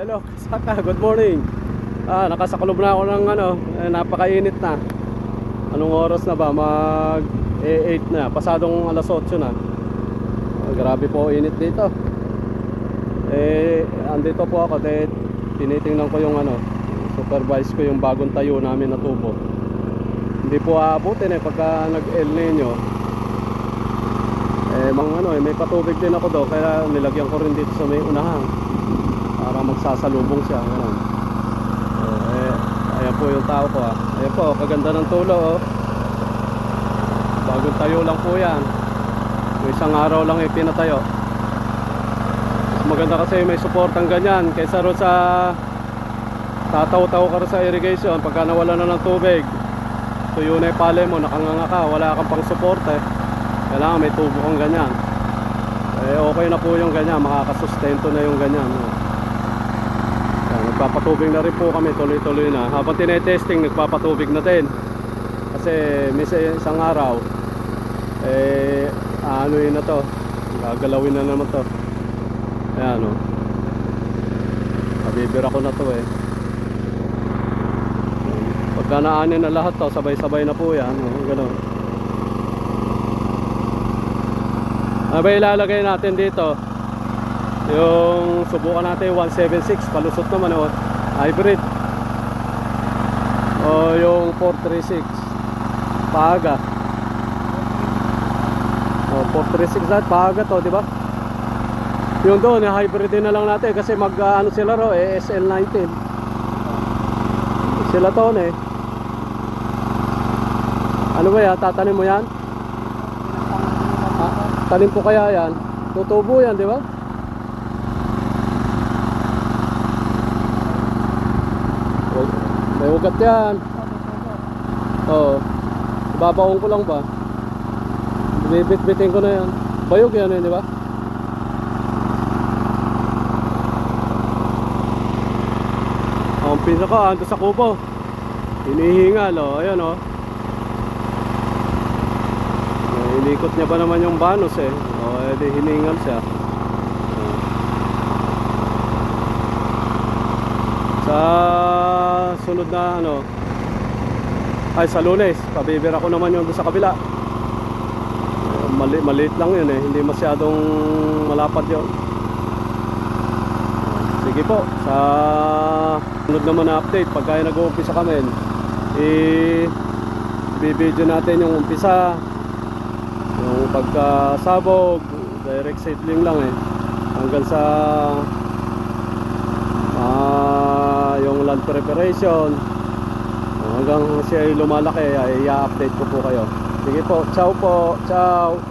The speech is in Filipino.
Hello, Saka. Good morning. Ah, nakasakulob na ako ng ano, eh, napakainit na. Anong oras na ba? Mag eh, 8 na. Pasadong alas 8 na. Ah, grabe po init dito. Eh, andito po ako dahil tinitingnan ko yung ano, supervise ko yung bagong tayo namin na tubo. Hindi po aabutin eh pagka nag-El Nino. Eh, mang ano, eh, may patubig din ako daw kaya nilagyan ko rin dito sa may unahan para magsasalubong siya ganun. Oh, eh, ayan po yung tao ko ah. Ayan po, kaganda ng tulo oh. Bagong tayo lang po yan. May isang araw lang eh pinatayo. Mas maganda kasi may suportang ganyan kaysa ro sa tataw-taw ka sa irrigation pagka nawala na ng tubig. Tuyo na yung pale mo, nakanganga ka, wala kang pang support eh. Kailangan may tubo kang ganyan. Eh okay na po yung ganyan, makakasustento na yung ganyan. No? Nagpapatubig na rin po kami tuloy-tuloy na. Habang tinetesting, nagpapatubig na din. Kasi isa- isang araw, eh, ano yun na to. Gagalawin na naman to. Ayan o. Kabibira ko na to eh. Pagka naanin na lahat to, sabay-sabay na po yan. O, ganun. Ano ba ilalagay natin dito? Yung subukan natin 176 palusot naman oh. Hybrid. O yung 436 Paga. O 436 lahat paga to, di ba? Yung doon, eh, hybrid din na lang natin kasi mag ah, ano sila ro, eh, SL19. Sila to eh. Ano ba yan? Tatanim mo yan? Ah, tanim ko kaya yan? Tutubo yan, di ba? May ugat yan. Oo. Babaon ko lang ba? Bibit-bitin ko na yan. Bayog yan eh, di ba? Ang pinaka, ando sa kubo. Hinihingal, oh. Ayan, oh. Eh, Inikot niya ba naman yung banos eh. O, edi hiningal siya. Ah. Sa sunod na ano, ay sa lunes, pabibira ko naman yung sa kabila. Eh, Mali, maliit lang yun eh, hindi masyadong malapad yun. Sige po, sa sunod naman na update, pagka nag-uumpisa kami, i bibidyo natin yung umpisa, yung pagkasabog, direct seedling lang eh. Hanggang sa ah yung land preparation. Hanggang siya ay lumalaki ay i-update ko po kayo. Sige po, ciao po, ciao.